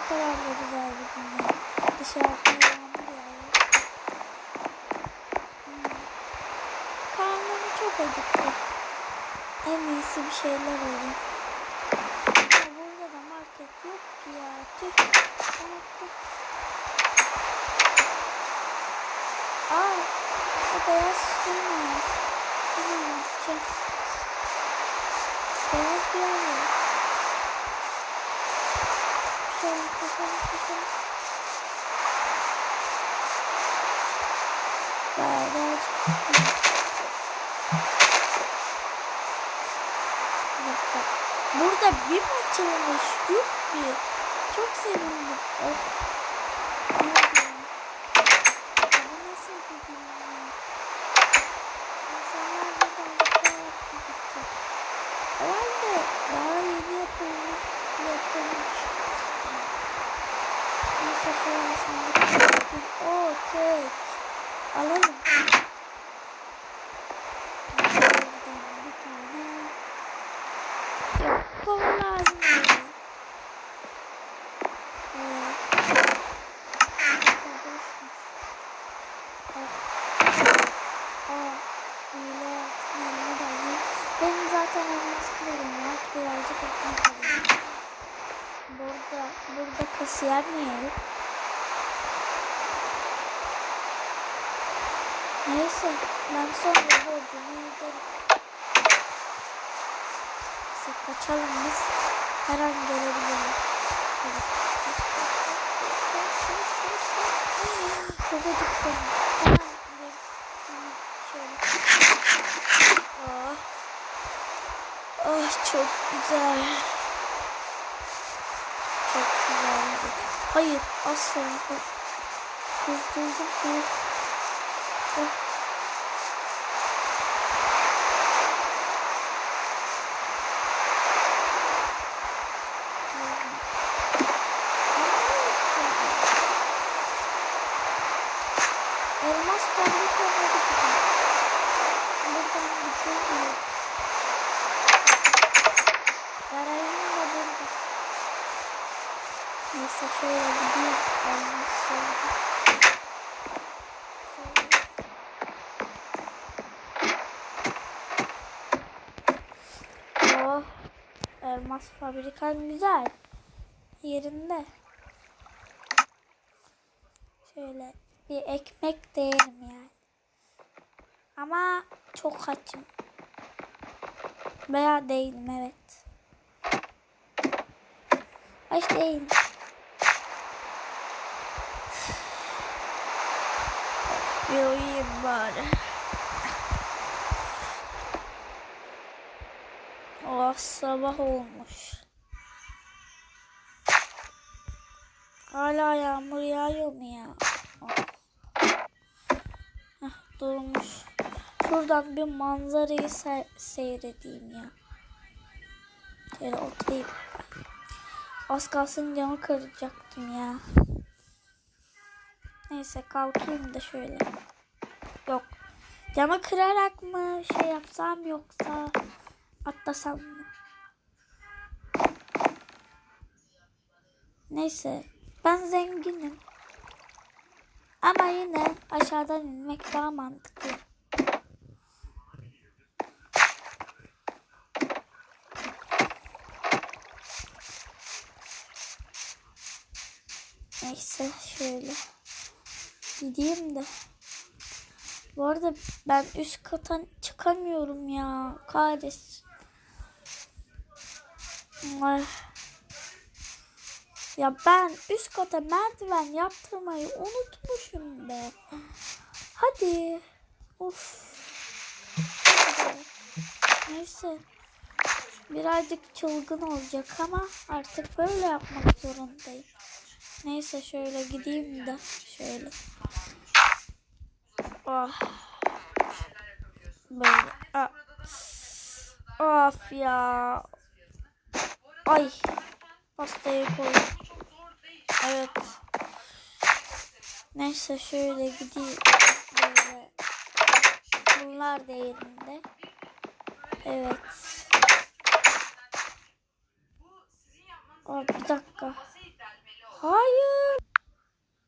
ne kadar da güzel bir dünya. Dışarıda yağmur yağıyor. Hmm. Karnım çok acıktı. En iyisi bir şeyler. Ama burada da market yok ki ya. Tüh. Unuttum. Aa, bu beyaz mi? Hemen gideceğim. Beyaz bir yer var. Koşalım, koşalım, koşalım. Bayağı da acıktım. Bir dakika. Burada bir açılmış yok bir. Çok sevindim. Oh. Ne oldu ya? Ya Bu nasıl bir dünya? İnsanlar buradan zıplayarak mı gidecek? Herhalde daha yeni yapılmış. Altın elma da alayım. Benim zaten elmas kırıyorum ya. Birazcık ekmek alayım. Burada, burada kasiyer yok? Neyse, ben sonra borcumu öderim. Neyse, kaçalım biz. Her an kaç. Çok acıktım. Hemen şöyle. Ah çok güzel. Hayır asla. Kurtuldum. Hayır. Oh. Elmas fabrikamına gideceğim. Buradan gidemiyorum. Garajım da burada. Neyse şöyle. Oh. Elmas fabrikan güzel. Yerinde. Şöyle bir ekmek de yerim yani. Ama çok açım. Veya değilim evet. Aç değilim. Bir uyuyayım bari. Oh sabah olmuş. Hala yağmur yağıyor mu ya? Oh. Heh, durmuş. Şuradan bir manzarayı se seyredeyim ya. Şöyle oturayım. Az kalsın camı kıracaktım ya. Neyse kalkayım da şöyle. Yok. Camı kırarak mı şey yapsam yoksa atlasam mı? Neyse. Ben zenginim. Ama yine aşağıdan inmek daha mantıklı. Neyse şöyle gideyim de. Bu arada ben üst kata çıkamıyorum ya. Kahretsin. Ay. Ya ben üst kata merdiven yaptırmayı unutmuşum be. Hadi. Of. Neyse. Birazcık çılgın olacak ama artık böyle yapmak zorundayım. Neyse şöyle gideyim de şöyle. Oh. Böyle. Ah. Of ya. Ay. Pastayı koy. Evet. Neyse şöyle gideyim. Böyle. Bunlar da yerinde. Evet. Aa, bir dakika. Hayır.